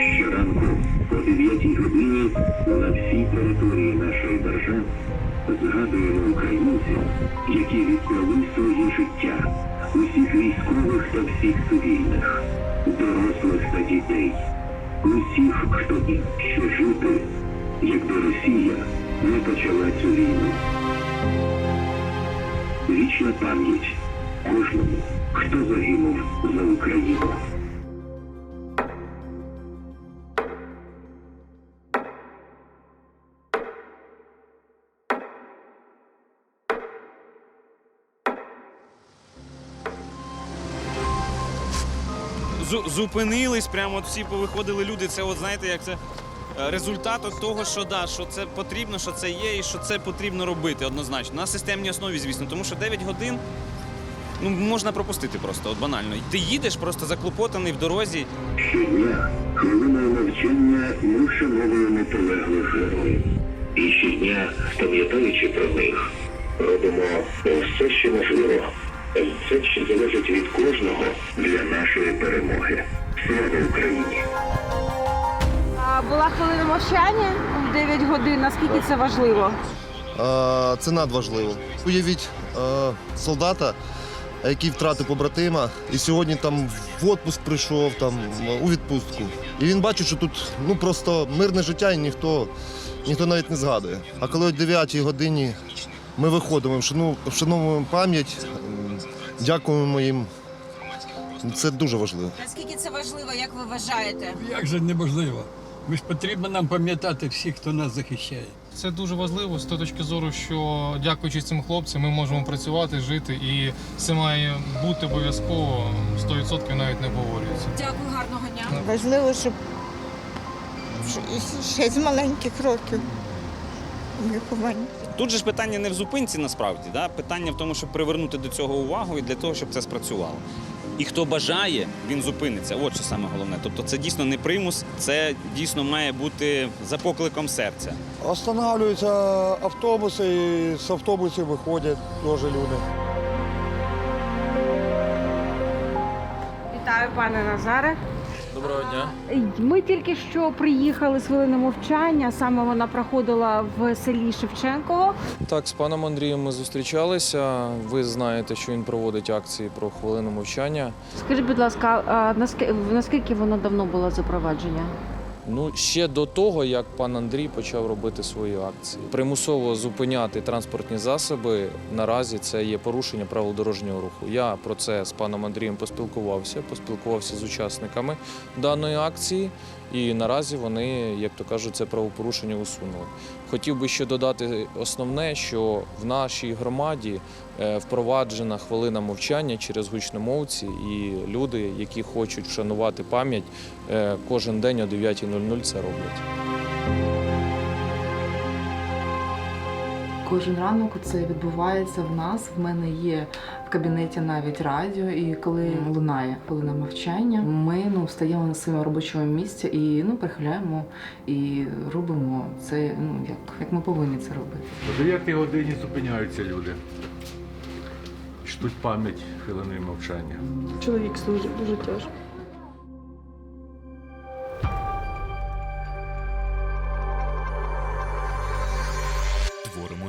Щоранку о 9 годині на всій території нашої держави згадуємо українців, які віддали своє життя, усіх військових та всіх цивільних, дорослих та дітей, усіх, хто міг ще жити, якби Росія не почала цю війну. Вічна пам'ять кожному, хто загинув за Україну. Зупинились, прямо от всі повиходили люди. Це, от знаєте, як це е, результат от того, що да, що це потрібно, що це є, і що це потрібно робити однозначно. На системній основі, звісно, тому що 9 годин ну, можна пропустити просто, от банально. Ти їдеш просто заклопотаний в дорозі. Щодня хвилиною навчання ми вшановуємо полеглих героїв. І щодня, пам'ятаючи про них, робимо все, що можливо, все, що залежить від кожного для нашої перемоги. Слава Україні! Була хвилина мовчання в 9 годин. Наскільки це важливо? Це надважливо. Уявіть солдата, який втратив побратима, і сьогодні там в отпуск прийшов, там у відпустку. І він бачить, що тут ну просто мирне життя і ніхто, ніхто навіть не згадує. А коли о 9 годині ми виходимо, вшановуємо пам'ять, дякуємо їм. Це дуже важливо. Наскільки це важливо, як ви вважаєте? Як же неможливо? Ми ж потрібно нам пам'ятати всіх, хто нас захищає. Це дуже важливо з тої точки зору, що дякуючи цим хлопцям, ми можемо працювати, жити, і це має бути обов'язково 100% навіть не обговорюється. Дякую, гарного дня. Важливо, щоб ще з маленьких років виховання. Тут же ж питання не в зупинці насправді, да? питання в тому, щоб привернути до цього увагу і для того, щоб це спрацювало. І хто бажає, він зупиниться. От що саме головне. Тобто це дійсно не примус, це дійсно має бути за покликом серця. Останавливаются автобусы, и с автобусов выходят тоже люди. Вітаю, пане Назаре. Доброго дня. Ми тільки що приїхали з хвилини мовчання. Саме вона проходила в селі Шевченково. Так, з паном Андрієм ми зустрічалися. Ви знаєте, що він проводить акції про хвилину мовчання. Скажіть, будь ласка, а наскільки, наскільки воно давно було запровадження? Ну ще до того, як пан Андрій почав робити свої акції. Примусово зупиняти транспортні засоби наразі це є порушення правил дорожнього руху. Я про це з паном Андрієм поспілкувався, поспілкувався з учасниками даної акції, і наразі вони, як то кажуть, це правопорушення усунули. Хотів би ще додати основне, що в нашій громаді е, впроваджена хвилина мовчання через гучномовці, і люди, які хочуть вшанувати пам'ять, е, кожен день о 9.00 це роблять. Кожен ранок це відбувається в нас. В мене є в кабінеті навіть радіо, і коли лунає хвилина мовчання, ми ну встаємо на своєму робочому місці і ну прихиляємо і робимо це. Ну як, як ми повинні це робити. О 9 годині зупиняються люди. Чтуть пам'ять хвилиною мовчання. Чоловік служить дуже тяжко.